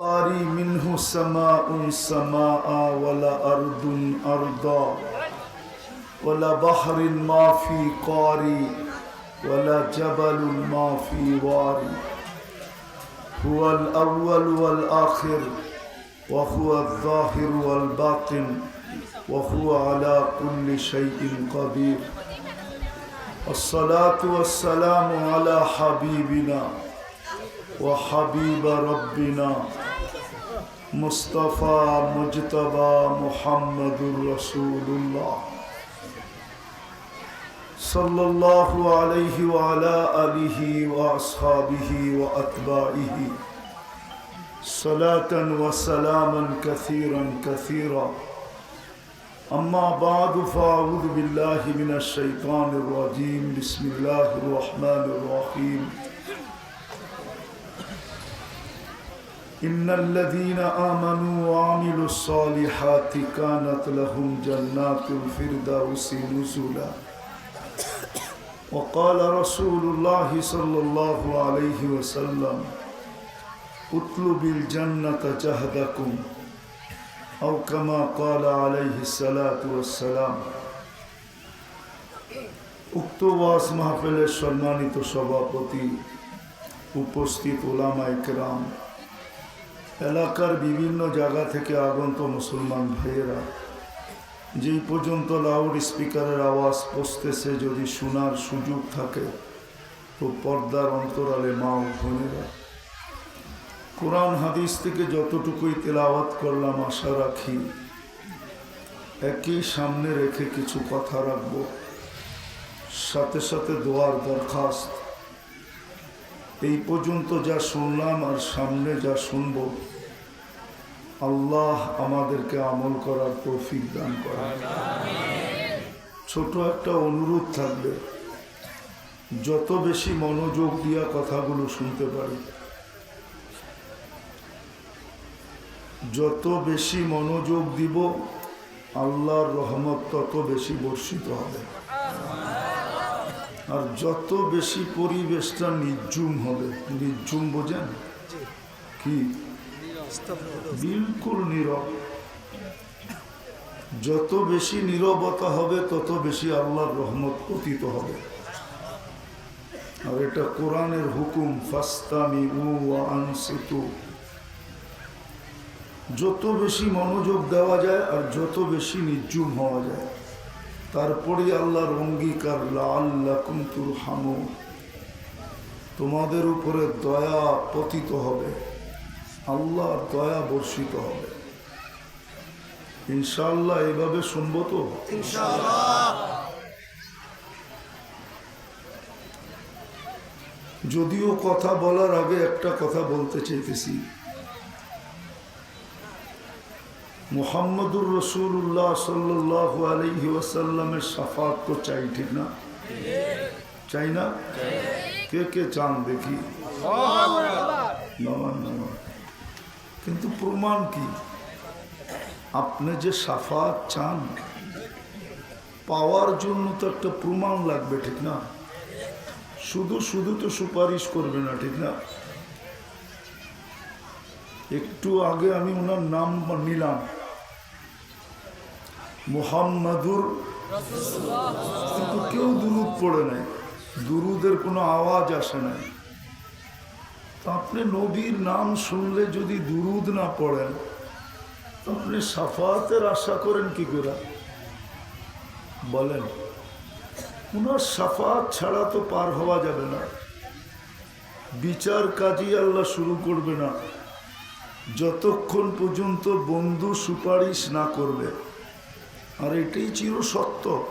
قاري منه سماء سماء ولا أرض أرضا ولا بحر ما في قاري ولا جبل ما في واري. هو الأول والآخر وهو الظاهر والباطن وهو على كل شيء قدير. الصلاة والسلام على حبيبنا وحبيب ربنا مصطفى مجتبى محمد رسول الله. صلى الله عليه وعلى آله وأصحابه وأتباعه. صلاة وسلاما كثيرا كثيرا. أما بعد فأعوذ بالله من الشيطان الرجيم. بسم الله الرحمن الرحيم. إن الذين آمنوا وعملوا الصالحات كانت لهم جنات الفردوس نزلا وقال رسول الله صلى الله عليه وسلم اطلب الجنة جهدكم أو كما قال عليه الصلاة والسلام উক্ত ওয়াজ মাহফিলের সম্মানিত সভাপতি উপস্থিত ওলামা একরাম এলাকার বিভিন্ন জায়গা থেকে আগন্ত মুসলমান ভাইয়েরা, যেই পর্যন্ত লাউড স্পিকারের আওয়াজ পৌঁছতেছে, যদি শোনার সুযোগ থাকে, তো পর্দার অন্তরালে মা বোনেরা, কোরআন হাদিস থেকে যতটুকুই তেলাওয়াত করলাম, আশা রাখি একই সামনে রেখে কিছু কথা রাখব। সাথে সাথে দোয়ার দরখাস্ত এই পর্যন্ত যা শুনলাম আর সামনে যা শুনব, আল্লাহ আমাদেরকে আমল করার তৌফিক দান করা ছোট একটা অনুরোধ থাকবে, যত বেশি মনোযোগ দিয়া কথাগুলো শুনতে পারি, যত বেশি মনোযোগ দিব, আল্লাহর রহমত তত বেশি বর্ষিত হবে। আর যত বেশি পরিবেশটা নির্জুম হবে নির্জুম বোঝেন? কি? বিলকুল নীরব। যত বেশি নীরবতা হবে তত বেশি আল্লাহর রহমত পতিত হবে। আর এটা কোরআনের হুকুম ফাস্তামি উ আনসিতু। যত বেশি মনোযোগ দেওয়া যায় আর যত বেশি নির্জুম হওয়া যায়। তারপরে আল্লাহর অঙ্গীকার আল্লাহ কুন্তুর হামু তোমাদের উপরে দয়া পতিত হবে। আল্লাহর দয়া বর্ষিত হবে। ইনশাল্লাহ এভাবে শুনব তো? যদিও কথা বলার আগে একটা কথা বলতে চাইতেছি। মোহাম্মদুর রসুল্লাহ সাল্লাহ আলহি ওয়াসাল্লামের সাফাত তো চাই, ঠিক না? চাই না? কে কে চান দেখি? কিন্তু প্রমাণ কি? আপনি যে সাফাত চান, পাওয়ার জন্য তো একটা প্রমাণ লাগবে, ঠিক না? শুধু শুধু তো সুপারিশ করবে না, ঠিক না? একটু আগে আমি ওনার নাম নিলাম। মোহাম্মদুর কিন্তু কেউ দুরুদ পড়ে নাই। দুরুদের কোনো আওয়াজ আসে নাই। আপনি নবীর নাম শুনলে যদি দুরুদ না পড়েন আপনি সাফাতের আশা করেন কি করে? বলেন ওনার সাফাত ছাড়া তো পার হওয়া যাবে না। বিচার কাজী আল্লাহ শুরু করবে না। যতক্ষণ পর্যন্ত বন্ধু সুপারিশ না করবে আর এটাই চির সত্য।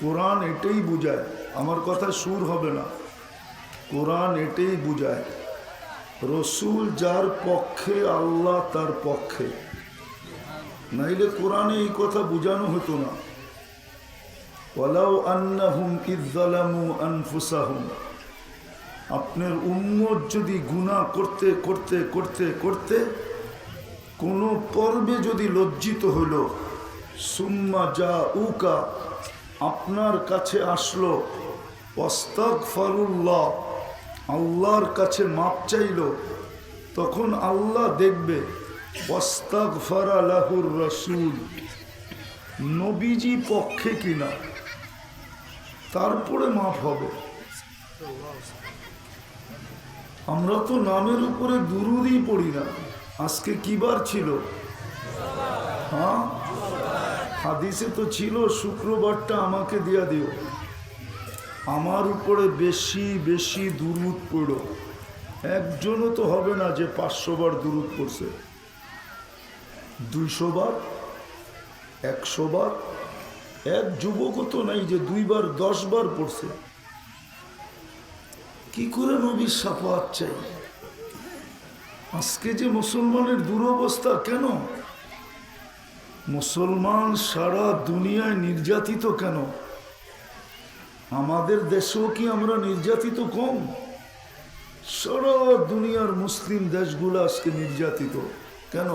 কোরআন এটাই বুঝায়। আমার কথা সুর হবে না। কোরআন এটাই বুঝায়। রসুল যার পক্ষে, আল্লাহ তার পক্ষে। নাইলে কোরআনে এই কথা বোঝানো হতো না। আপনার উম্মত যদি গুনাহ করতে করতে করতে করতে কোনো পর্বে যদি লজ্জিত হইল সুম্মা যা উকা আপনার কাছে আসলো। অস্তাক ফারুল্লাহ আল্লাহর কাছে মাপ চাইল। তখন আল্লাহ দেখবে, ওয়াস্তাগফারা লাহুর রাসূল। নবীজি পক্ষে কিনা, তারপরে মাফ হবে। আমরা তো নামের উপরে দুরুদই পড়ি না। আজকে কিবার ছিল? হ্যাঁ? হাদিসে তো ছিল, শুক্রবারটা আমাকে দিয়া দিও। আমার উপরে বেশি বেশি দুরুদ পড়ো। একজনও তো হবে না যে পাঁচশো বার দুরুদ পড়ছে। দুইশো বার, একশো বার, এক যুবকও তো নাই যে দুইবার, দশ বার পড়ছে। কি করে নবীর সাফাত চাই? আজকে যে মুসলমানের দুরবস্থা কেন? মুসলমান সারা দুনিয়ায় নির্যাতিত কেন? আমাদের দেশেও কি আমরা নির্যাতিত কম? সারা দুনিয়ার মুসলিম দেশগুলো আজকে নির্যাতিত। কেন?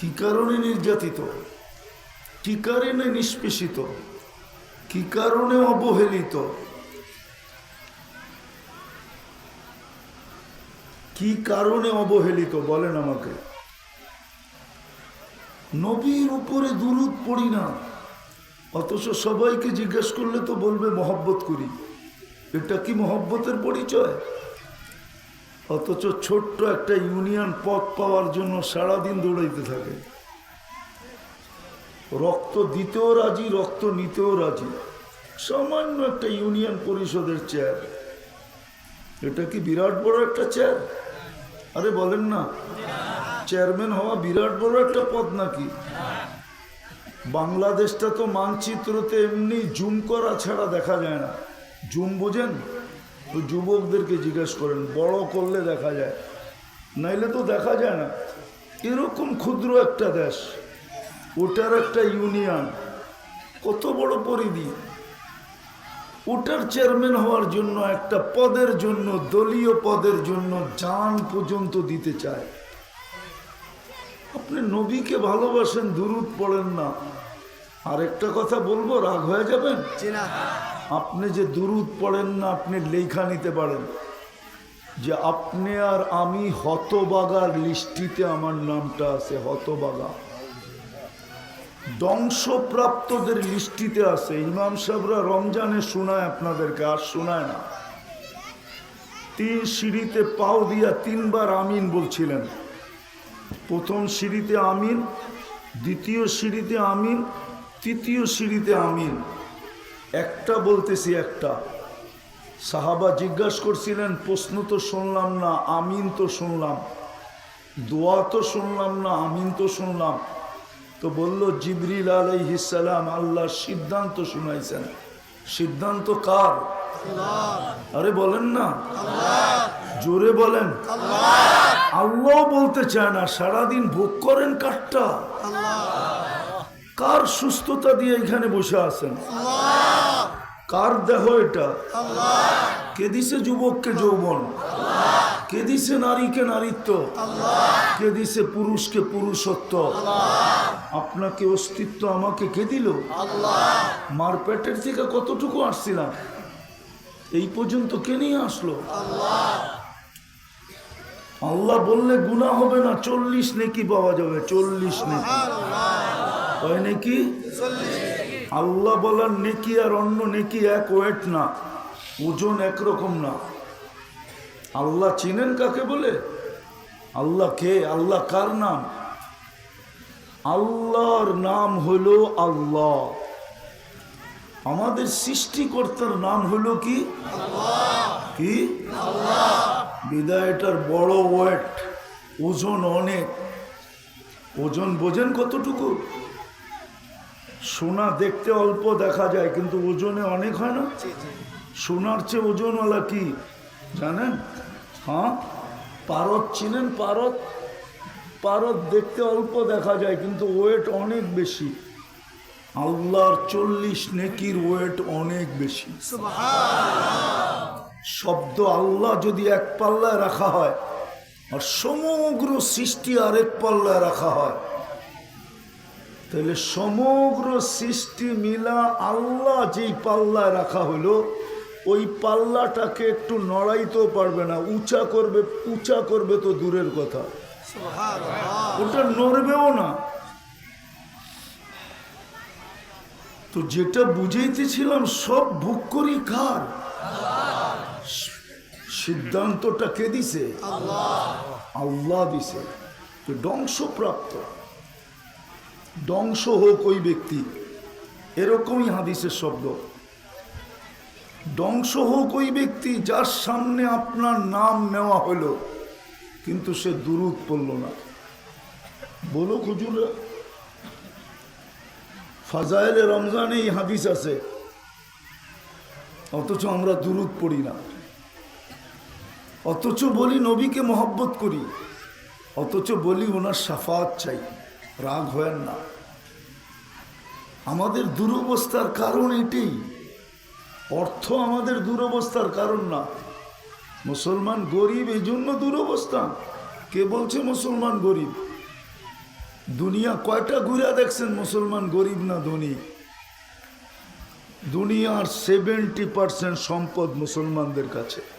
কি কারণে নির্যাতিত? কি কারণে নিষ্পেষিত? কি কারণে অবহেলিত? কি কারণে অবহেলিত? বলেন আমাকে। নবীর উপরে দুরুদ পড়ি না। অথচ সবাইকে জিজ্ঞেস করলে তো বলবে, মহব্বত করি। এটা কি মহব্বতের পরিচয়? অথচ ছোট্ট একটা ইউনিয়ন পথ পাওয়ার জন্য সারাদিন দৌড়াইতে থাকে। রক্ত দিতেও রাজি, রক্ত নিতেও রাজি। সামান্য একটা ইউনিয়ন পরিষদের চেয়ার এটা কি বিরাট বড় একটা চেয়ার আরে বলেন না। চেয়ারম্যান হওয়া বিরাট বড় একটা পদ নাকি? বাংলাদেশটা তো মানচিত্রতে এমনি জুম করা ছাড়া দেখা যায় না। জুম বোঝেন? তো যুবকদেরকে জিজ্ঞেস করেন, বড় করলে দেখা যায়। নাইলে তো দেখা যায় না। এরকম ক্ষুদ্র একটা দেশ, ওটার একটা ইউনিয়ন, কত বড় পরিধি। ওটার চেয়ারম্যান হওয়ার জন্য একটা পদের জন্য, দলীয় পদের জন্য যান পর্যন্ত দিতে চায়। আপনি নবীকে ভালোবাসেন দুরুদ পড়েন না। আর একটা কথা বলব রাগ হয়ে যাবেন? আপনি যে দুরুদ পড়েন না আপনি লেখা নিতে পারেন। যে আপনি আর আমি হতবাগার লিস্টিতে আমার নামটা আছে হতবাগা। ধ্বংসপ্রাপ্তদের লিস্টিতে আছে। ইমাম সাহেবরা রমজানে শোনায় আপনাদেরকে আর শোনায় না। তিন সিঁড়িতে পাও দিয়া তিনবার আমিন বলছিলেন। প্রথম সিঁড়িতে আমিন, দ্বিতীয় সিঁড়িতে আমিন, তৃতীয় সিঁড়িতে আমিন। একটা বলতেছি একটা। সাহাবা জিজ্ঞাসা করছিলেন, প্রশ্ন তো শুনলাম না, আমিন তো শুনলাম। দোয়া তো শুনলাম না, আমিন তো শুনলাম। তো বলল, জিবরিল আলাইহিসালাম আল্লাহ সিদ্ধান্ত শুনাইছেন। সিদ্ধান্ত কার? আরে বলেন না। জোরে বলেন। আল্লাহ। বলতে চায় না, সারাদিন ভোগ করেন কাঠটা কার সুস্থতা দিয়ে এখানে বসে আছেন? কার দেহ এটা? কে দিছে যুবককে যৌবন? কে দিছে নারীকে নারীত্ব? কে দিছে পুরুষকে পুরুষত্ব? আপনাকে অস্তিত্ব আমাকে কে দিল? মার পেটের থেকে কতটুকু আসছিলাম? এই পর্যন্ত কে নিয়ে আসলো? আল্লাহ বললে গুণা হবে না চল্লিশ নেকি পাওয়া যাবে চল্লিশ নেকি। হয় নাকি? আল্লাহ বলার নেকি আর অন্য নেকি এক ওয়েট না ওজন একরকম না। আল্লাহ চিনেন কাকে বলে? আল্লাহ কে? আল্লাহ কার নাম? আল্লাহর নাম হলো আল্লাহ। আমাদের সৃষ্টিকর্তার নাম হলো কি? কি? বিদায়টার বড় ওয়েট ওজন অনেক। ওজন বোঝেন কতটুকু? সোনা দেখতে অল্প দেখা যায় কিন্তু ওজনে অনেক হয় না? সোনার চেয়ে ওজনওয়ালা কি? জানেন? হ্যাঁ? পারদ চিনেন? পারদ? পারদ দেখতে অল্প দেখা যায় কিন্তু ওয়েট অনেক বেশি। আল্লাহর চল্লিশ নেকির ওয়েট অনেক বেশি। শব্দ আল্লাহ যদি এক পাল্লায় রাখা হয় আর সমগ্র সৃষ্টি আরেক পাল্লায় রাখা হয় তাহলে সমগ্র সৃষ্টি মিলা আল্লাহ যেই পাল্লায় রাখা হলো ওই পাল্লাটাকে একটু নড়াইতেও পারবে না উঁচা করবে উঁচা করবে তো দূরের কথা। ওটা নড়বেও না। তো যেটা বুঝাইতেছিলাম সব ভোগ করি কার? সিদ্ধান্তটা কে দিছে? আল্লাহ। দিছে। ধ্বংসপ্রাপ্ত। ধ্বংস হোক ওই ব্যক্তি। এরকমই হাদিসের শব্দ। ধ্বংস হোক ওই ব্যক্তি যার সামনে আপনার নাম নেওয়া হলো, কিন্তু সে দুরুদ পড়ল না। বলো খুজুরা ফাজাইলে রমজানে এই হাদিস আছে। অথচ আমরা দুরুদ পড়ি না। অথচ বলি নবীকে মহব্বত করি। অথচ বলি ওনার সাফাত চাই। রাগ হয় না। আমাদের দুরবস্থার কারণ এটাই। অর্থ আমাদের দুরবস্থার কারণ না। মুসলমান গরিব এই জন্য দুরবস্থা। কে বলছে মুসলমান গরিব? দুনিয়া কয়টা ঘুরে দেখছেন মুসলমান গরিব না ধনী? দুনিয়ার সেভেন্টি পার্সেন্ট সম্পদ মুসলমানদের কাছে।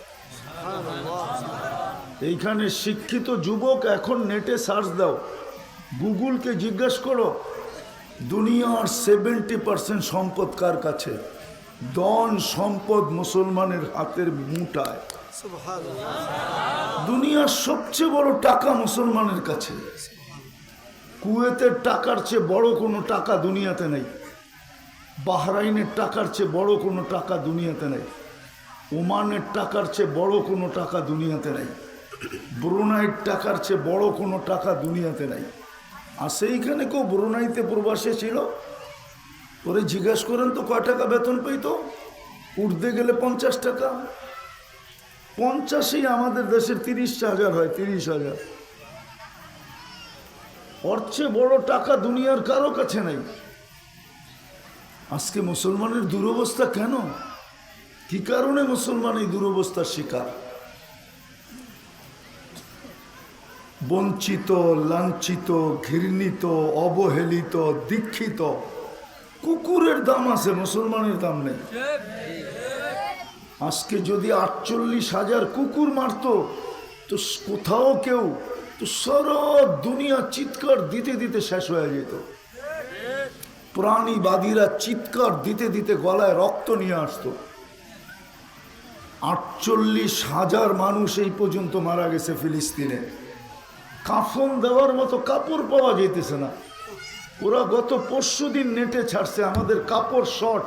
এইখানে শিক্ষিত যুবক এখন নেটে সার্চ দাও। গুগলকে জিজ্ঞেস করো, দুনিয়ার সেভেন্টি পার্সেন্ট সম্পদ কার কাছে? দন সম্পদ মুসলমানের হাতের মুটায় দুনিয়ার সবচেয়ে বড় টাকা মুসলমানের কাছে। কুয়েতের টাকার চেয়ে বড় কোনো টাকা দুনিয়াতে নেই। বাহরাইনের টাকার চেয়ে বড় কোনো টাকা দুনিয়াতে নেই। ওমানের টাকার চেয়ে বড় কোনো টাকা দুনিয়াতে নাই। ব্রুনাইয়ের টাকার চেয়ে বড় কোনো টাকা দুনিয়াতে নাই। আর সেইখানে কেউ ব্রুনাইতে প্রবাসে ছিল? ওরে জিজ্ঞেস করেন তো, কয় টাকা বেতন পেতো উঠতে গেলে পঞ্চাশ টাকা। পঞ্চাশেই আমাদের দেশের তিরিশ হাজার হয়, তিরিশ হাজার। ওর চেয়ে বড় টাকা দুনিয়ার কারও কাছে নাই। আজকে মুসলমানের দুরবস্থা কেন? কি কারণে মুসলমান এই দুরবস্থার শিকার? বঞ্চিত, লাঞ্ছিত, ঘৃণিত, অবহেলিত, দীক্ষিত, কুকুরের দাম আছে, মুসলমানের দাম নেই। আজকে যদি আটচল্লিশ হাজার কুকুর মারতো, তো কোথাও কেউ, তো সারা দুনিয়া চিৎকার দিতে দিতে শেষ হয়ে যেত। প্রাণীবাদীরা চিৎকার দিতে দিতে গলায় রক্ত নিয়ে আসতো। আটচল্লিশ হাজার মানুষ এই পর্যন্ত মারা গেছে ফিলিস্তিনে। কাফন দেওয়ার মতো কাপড় পাওয়া যেতেছে না। ওরা গত পরশু দিন নেটে ছাড়ছে, আমাদের কাপড় শর্ট।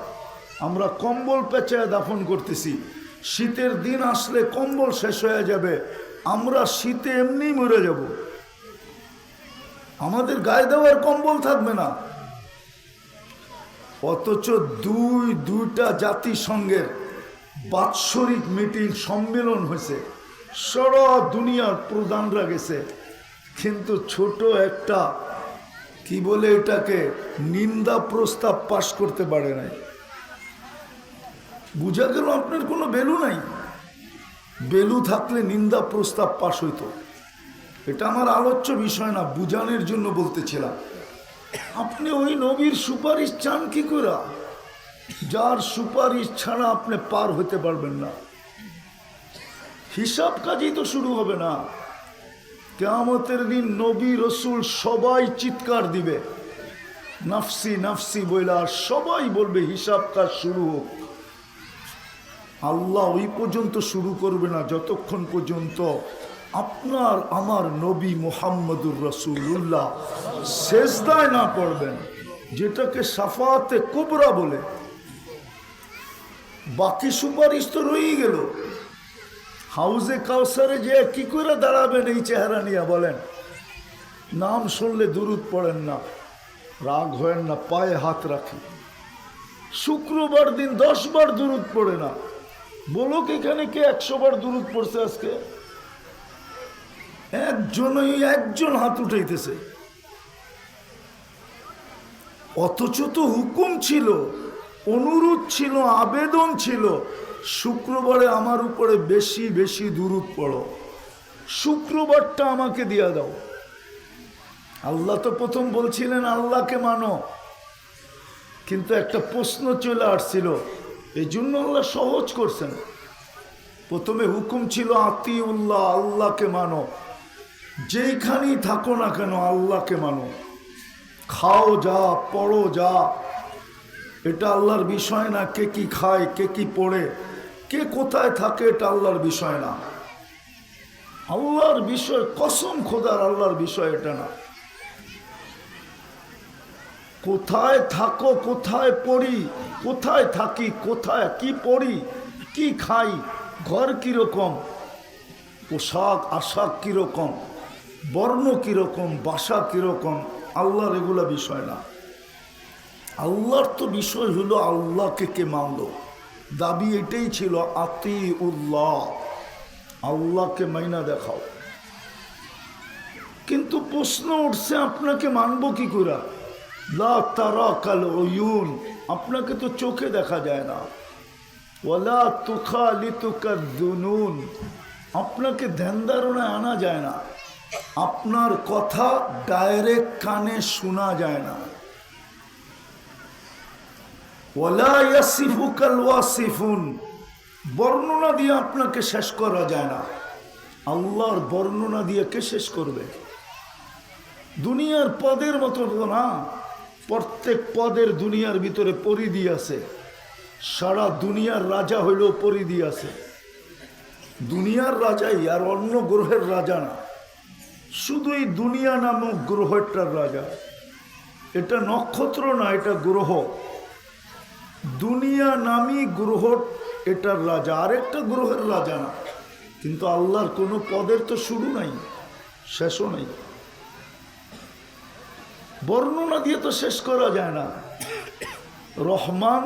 আমরা কম্বল পেঁচায় দাফন করতেছি। শীতের দিন আসলে কম্বল শেষ হয়ে যাবে। আমরা শীতে এমনি মরে যাব। আমাদের গায়ে দেওয়ার কম্বল থাকবে না। অথচ দুই, দুইটা জাতিসংঘের বাৎসরিক মিটিং সম্মেলন হয়েছে। সারা দুনিয়ার প্রধানরা গেছে। কিন্তু ছোট একটা, কি বলে এটাকে, নিন্দা প্রস্তাব পাশ করতে পারে নাই। বুঝা গেল আপনার কোনো বেলু নাই। বেলু থাকলে নিন্দা প্রস্তাব পাশ হইতো। এটা আমার আলোচ্য বিষয় না, বুঝানোর জন্য বলতেছিলাম। আপনি ওই নবীর সুপারিশ চান কি করে? যার সুপারিশ ছাড়া আপনি পার হতে পারবেন না। হিসাব কাজই তো শুরু হবে না। কেয়ামতের দিন নবী রসুল সবাই চিৎকার দিবে। নাফসি নাফসি বইলা সবাই বলবে, হিসাব কাজ শুরু হোক। আল্লাহ ওই পর্যন্ত শুরু করবে না, যতক্ষণ পর্যন্ত আপনার, আমার নবী মোহাম্মদুর রসুল্লাহ শেষদায় না পড়বেন, যেটাকে সাফাতে কোবরা বলে। বাকি সুপারিশ তো রয়েই গেল। হাউজে কাউসারে যে কি করে দাঁড়াবেন এই চেহারা নিয়ে বলেন। নাম শুনলে দূরত পড়েন না, রাগ হয়েন না, পায়ে হাত রাখি। শুক্রবার দিন দশ বার দূরত পড়ে না। বলো কি এখানে কে একশো বার দূরত পড়ছে আজকে? একজনই একজন হাত উঠাইতেছে। অথচ তো হুকুম ছিল অনুরোধ ছিল, আবেদন ছিল। শুক্রবারে আমার উপরে বেশি বেশি দূরত পড়ো। শুক্রবারটা আমাকে দিয়া দাও। আল্লাহ তো প্রথম বলছিলেন, আল্লাহকে মানো। কিন্তু একটা প্রশ্ন চলে আসছিল এই জন্য আল্লাহ সহজ করছেন। প্রথমে হুকুম ছিল, আতিউল্লাহ, আল্লাহকে মানো। যেইখানেই থাকো না কেন, আল্লাহকে মানো। খাও যা, পড়ো যা। এটা আল্লাহর বিষয় না, কে কি খায়, কে কি পড়ে, কে কোথায় থাকে এটা আল্লাহর বিষয় না। আল্লাহর বিষয়, কসম খোদার আল্লাহর বিষয় এটা না। কোথায় থাকো, কোথায় পড়ি, কোথায় থাকি, কোথায় কি পড়ি, কি খাই, ঘর কীরকম, পোশাক, আশাক কীরকম, বর্ণ কীরকম, বাসা কীরকম, আল্লাহর এগুলা বিষয় না। আল্লাহর তো বিষয় হলো আল্লাহকে কে মানলো। দাবি এটাই ছিল আতি উল্লাহ আল্লাহকে মাইনা দেখাও। কিন্তু প্রশ্ন উঠছে, আপনাকে মানবো কি করে? লা তারা কাল ওয়ুন আপনাকে তো চোখে দেখা যায় না। ওলা তুখা লিতুকার দুনুন, আপনাকে ধ্যান ধারণায় আনা যায় না। আপনার কথা ডাইরেক্ট কানে শোনা যায় না। বর্ণনা দিয়ে আপনাকে শেষ করা যায় না। আল্লাহর বর্ণনা দিয়ে কে শেষ করবে? দুনিয়ার পদের মতো না। প্রত্যেক পদের দুনিয়ার ভিতরে পরিধি আছে। সারা দুনিয়ার রাজা হইলেও পরিধি আছে। দুনিয়ার রাজাই আর অন্য গ্রহের রাজা না। শুধু এই দুনিয়া নামক গ্রহটার রাজা। এটা নক্ষত্র না, এটা গ্রহ। দুনিয়া নামি গ্রহ এটার রাজা, আরেকটা গ্রহের রাজা না। কিন্তু আল্লাহর কোনো পদের তো শুরু নাই, শেষও নাই। বর্ণনা দিয়ে তো শেষ করা যায় না। রহমান